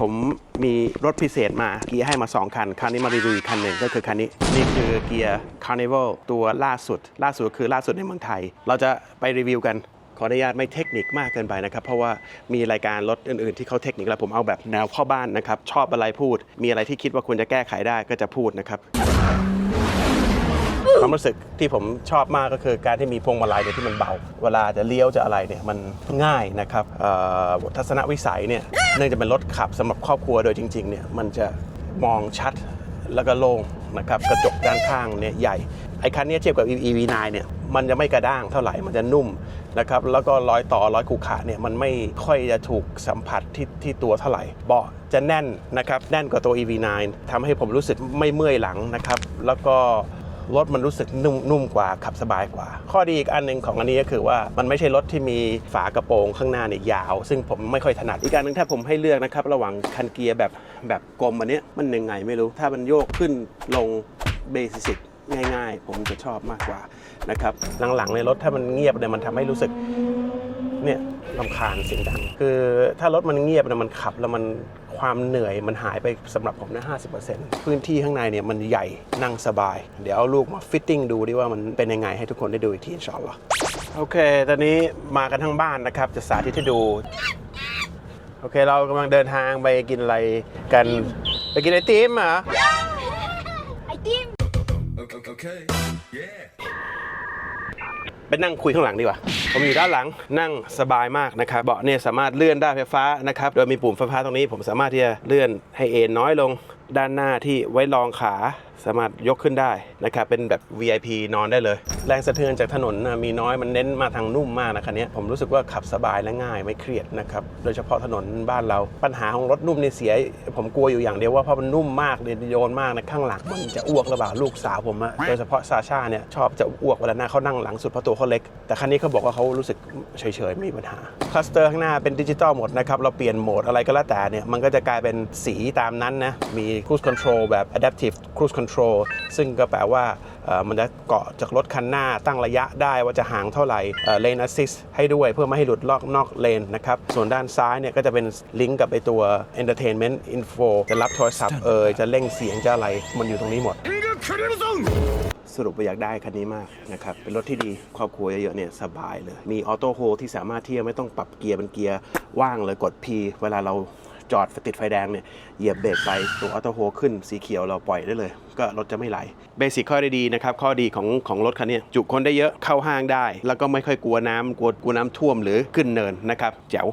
ผมมีรถพิเศษมาเกียร์ให้มา 2 คัน คันนี้มารีวิวคันหนึ่งก็คือคันนี้ นี่คือเกียร์ Carnival ตัวล่าสุด ล่าสุดคือล่าสุดในเมืองไทย เราจะไปรีวิวกันขออนุญาตไม่เทคนิคมากเกินไปนะครับ เพราะว่ามีรายการรถอื่นๆที่เขาเทคนิคแล้วผมเอาแบบแนวพ่อบ้านนะครับ ชอบอะไรพูด มีอะไรที่คิดว่าควรจะแก้ไขได้ก็จะพูดนะครับ ความรู้สึกที่ผมชอบมากก็คือการที่มีพวงมาลัยเนี่ยที่มันเบา เวลาจะเลี้ยวจะอะไรเนี่ยมันง่ายนะครับทัศนวิสัยเนี่ยเนื่องจากเป็นรถขับสำหรับครอบครัวโดยจริงๆเนี่ยมันจะมองชัดแล้วก็โล่งนะครับกระจกด้านข้างเนี่ยใหญ่ไอ้คันนี้เทียบกับ EV9 เนี่ยมันจะไม่กระด้างเท่าไหร่มันจะนุ่มนะครับแล้วก็รอยต่อรอยขูขาเนี่ยมันไม่ค่อยจะถูกสัมผัสที่ที่ตัวเท่าไหร่เบาะจะแน่นนะครับแน่นกว่าตัว EV9 ทำให้ผมรู้สึกไม่เมื่อยหลังนะครับแล้วก็ รถมันรู้สึกนุ่มมกว่าขับสบายกว่า ข้อดีอีกอันหนึ่งของอันนี้ก็คือว่ามันไม่ใช่รถที่มีฝากระโปรงข้างหน้าเนี่ยยาว ซึ่งผมไม่ค่อยถนัดอีกอันหนึงถ้าผมให้เลือกนะครับระหว่างคันเกียร์แบบแบบกลมอันนี้มันยังไงไม่รู้ถ้ามันโยกขึ้นลงเบสิกง่ายๆ ผมจะชอบมากกว่านะครับหลังๆในรถถ้ามันเงียบเนี่ยมันทำให้รู้สึกเนี่ย ลำคาญเสียงดัง คือถ้ารถมันเงียบเนี่ยมันขับแล้วมันความเหนื่อยมันหายไปสำหรับผมนะ50%พื้นที่ข้างในเนี่ยมันใหญ่นั่งสบาย เดี๋ยวเอาลูกมาฟิตติ้งดูดิว่ามันเป็นยังไงให้ทุกคนได้ดูอีกทีอินชาอัลลอฮ์โอเค ตอนนี้มากันทั้งบ้านนะครับ จะสาธิตให้ดู โอเค เรากำลังเดินทางไปกินอะไรกัน ไปกินไอติมเหรอไอติม Okay, okay. Yeah. ไปนั่งคุยข้างหลังดีกว่า ผมอยู่ด้านหลังนั่งสบายมากนะครับเบาะเนี่ยสามารถเลื่อนได้ไฟฟ้านะครับโดยมีปุ่มไฟฟ้าตรงนี้ ผมสามารถที่จะเลื่อนให้เอนน้อยลงด้านหน้าที่ไว้รองขา สามารถยกขึ้นได้นะครับเป็นแบบ VIP นอนได้เลย แรงสะเทือนจากถนนมีน้อยมันเน้นมาทางนุ่มมากนะคันนี้ผมรู้สึกว่าขับสบายและง่ายไม่เครียดนะครับโดยเฉพาะถนนบ้านเราปัญหาของรถนุ่มเนี่ยเสีย ผมกลัวอยู่อย่างเดียวว่าเพราะมันนุ่มมากเลยโยนมากนะข้างหลังมันจะอ้วกหรือเปล่าลูกสาวผมอะโดยเฉพาะซาชาเนี่ยชอบจะอ้วกเวลาหน้าเขานั่งหลังสุดเพราะตัวเขาเล็ก แต่คันนี้เขาบอกว่าเขารู้สึกเฉยๆไม่มีปัญหาคลัสเตอร์ข้างหน้าเป็นดิจิตอลหมดนะครับเราเปลี่ยนโหมดอะไรก็แล้วแต่เนี่ยมันก็จะกลายเป็นสีตามนั้นนะมี cruise control แบบ adaptive cruise control ซึ่งก็แปลว่าเอ่อมันจะเกาะจากรถคันหน้าตั้งระยะได้ว่าจะห่างเท่าไหร่เลน assist ให้ด้วยเพื่อไม่ให้หลุดลอกนอกเลนนะครับ ส่วนด้านซ้ายเนี่ยก็จะเป็นลิงก์กับไอตัว entertainment info จะรับโทรศัพท์เอยจะเร่งเสียงจะอะไรมันอยู่ตรงนี้หมดสรุปว่าอยากได้คันนี้มากนะครับ เป็นรถที่ดีครอบครัวเยอะๆเนี่ยสบายเลย มีออโต้โฮที่สามารถที่จะไม่ต้องปรับเกียร์เป็นเกียร์ว่างเลยกด P เวลาเรา จอดติดไฟแดงเนี่ยเหยียบเบรกไปตัวออโต้โฮขึ้นสีเขียวเราปล่อยได้เลย ก็รถจะไม่ไหลเบสิกข้อด้ดีนะครับข้อดีของของรถคันนี้จุคนได้เยอะเข้าห้างได้ แล้วก็ไม่ค่อยกลัวน้ำกลัวกลัวน้ำท่วมหรือขึ้นเนินนะครับแจ๋ว